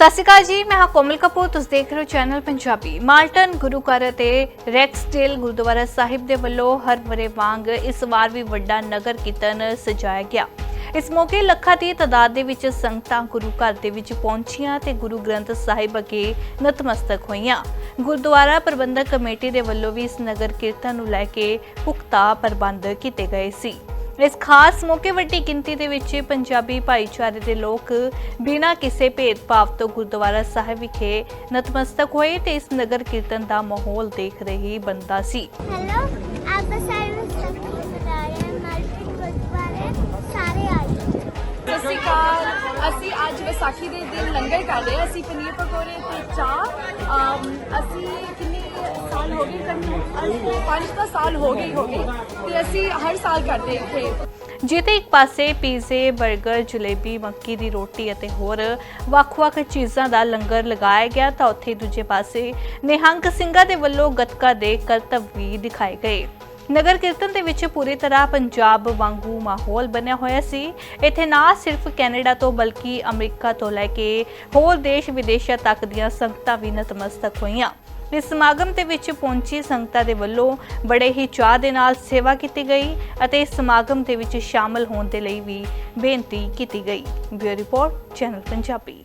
ਸਤਿ ਸ਼੍ਰੀ ਅਕਾਲ ਜੀ, ਮੈਂ ਹਾਂ ਕੋਮਲ ਕਪੂਰ, ਤੁਸੀਂ ਦੇਖ ਰਹੇ ਹੋ ਚੈਨਲ ਪੰਜਾਬੀ। ਮਾਲਟਨ ਗੁਰੂ ਘਰ ਅਤੇ ਰੈਕਸਟੇਲ ਗੁਰਦੁਆਰਾ ਸਾਹਿਬ ਦੇ ਵੱਲੋਂ ਹਰ ਵਰੇ ਵਾਂਗ ਇਸ ਵਾਰ ਵੀ ਵੱਡਾ ਨਗਰ ਕੀਰਤਨ ਸਜਾਇਆ ਗਿਆ। ਇਸ ਮੌਕੇ ਲੱਖਾਂ ਦੀ ਤਾਦਾਦ ਦੇ ਵਿੱਚ ਸੰਗਤਾਂ ਗੁਰੂ ਘਰ ਦੇ ਵਿੱਚ ਪਹੁੰਚੀਆਂ ਤੇ ਗੁਰੂ ਗ੍ਰੰਥ ਸਾਹਿਬ ਅੱਗੇ ਨਤਮਸਤਕ ਹੋਈਆਂ। ਗੁਰਦੁਆਰਾ ਪ੍ਰਬੰਧਕ ਕਮੇਟੀ ਦੇ ਵੱਲੋਂ ਵੀ ਇਸ ਨਗਰ ਕੀਰਤਨ ਨੂੰ ਲੈ ਕੇ ਪੁਖਤਾ ਪ੍ਰਬੰਧ ਕੀਤੇ ਗਏ ਸੀ। ਇਸ ਖਾਸ ਮੌਕੇ ਵੱਡੀ ਗਿਣਤੀ ਦੇ ਵਿੱਚ ਪੰਜਾਬੀ ਭਾਈਚਾਰੇ ਦੇ ਲੋਕ ਬਿਨਾਂ ਕਿਸੇ ਭੇਦਭਾਵ ਤੋਂ ਗੁਰਦੁਆਰਾ ਸਾਹਿਬ ਵਿਖੇ ਨਤਮਸਤਕ ਹੋਏ ਤੇ ਇਸ ਨਗਰ ਕੀਰਤਨ ਦਾ ਮਾਹੌਲ ਦੇਖ ਰਹੀ ਬੰਦਾ ਸੀ। ਹੈਲੋ ਆਪ ਸਾਰੇ ਸਾਰੇ ਆਏ ਸਤਿ ਸ਼੍ਰੀ ਅਕਾਲ। ਅਸੀਂ ਅੱਜ ਵਿਸਾਖੀ ਦੇ ਦਿਨ ਲੰਗਰ ਕਰ ਰਹੇ ਹਾਂ। ਅਸੀਂ ਪਨੀਰ ਪਕੌੜੇ ਤੇ ਚਾਹ ਅਸੀਂ ਕਿੰਨੇ ਸਾਲ ਹੋ ਗਏ ਕਰਨ ਪੰਜ ਤਾਂ ਸਾਲ ਹੋ ਗਏ ਹੋ ਗਏ ਤੇ ਅਸੀਂ ਹਰ ਸਾਲ ਕਰਦੇ ਇੱਥੇ। ਜਿੱਥੇ ਇੱਕ ਪਾਸੇ ਪੀਜ਼ੇ 버ਗਰ ਜਲੇਬੀ, ਮੱਕੀ ਦੀ ਰੋਟੀ ਅਤੇ ਹੋਰ ਵੱਖ-ਵੱਖ ਚੀਜ਼ਾਂ ਦਾ ਲੰਗਰ ਲਗਾਇਆ ਗਿਆ ਤਾਂ ਉੱਥੇ ਦੂਜੇ ਪਾਸੇ ਨਿਹੰਗ ਸਿੰਘਾਂ ਦੇ ਵੱਲੋਂ ਗੱਤਕਾ ਦੇ ਕਰਤੱਵ ਵੀ ਦਿਖਾਏ ਗਏ। ਨਗਰ ਕੀਰਤਨ ਦੇ ਵਿੱਚ ਪੂਰੀ ਤਰ੍ਹਾਂ ਪੰਜਾਬ ਵਾਂਗੂ ਮਾਹੌਲ ਬਣਿਆ ਹੋਇਆ ਸੀ। ਇੱਥੇ ਨਾ ਸਿਰਫ ਕੈਨੇਡਾ ਤੋਂ ਬਲਕਿ ਅਮਰੀਕਾ ਤੋਂ ਲੈ ਕੇ ਹੋਰ ਦੇਸ਼ ਵਿਦੇਸ਼ਾਂ ਤੱਕ ਦੀਆਂ ਸੰਗਤਾਂ ਵੀ ਨਤਮਸਤਕ ਹੋਈਆਂ। ਇਸ ਸਮਾਗਮ ਦੇ ਵਿੱਚ ਪਹੁੰਚੀ ਸੰਗਤਾਂ ਦੇ ਵੱਲੋਂ ਬੜੇ ਹੀ ਚਾਅ ਦੇ ਨਾਲ ਸੇਵਾ ਕੀਤੀ ਗਈ ਅਤੇ ਇਸ ਸਮਾਗਮ ਦੇ ਵਿੱਚ ਸ਼ਾਮਲ ਹੋਣ ਦੇ ਲਈ ਵੀ ਬੇਨਤੀ ਕੀਤੀ ਗਈ। Bureau report, channel Punjabi.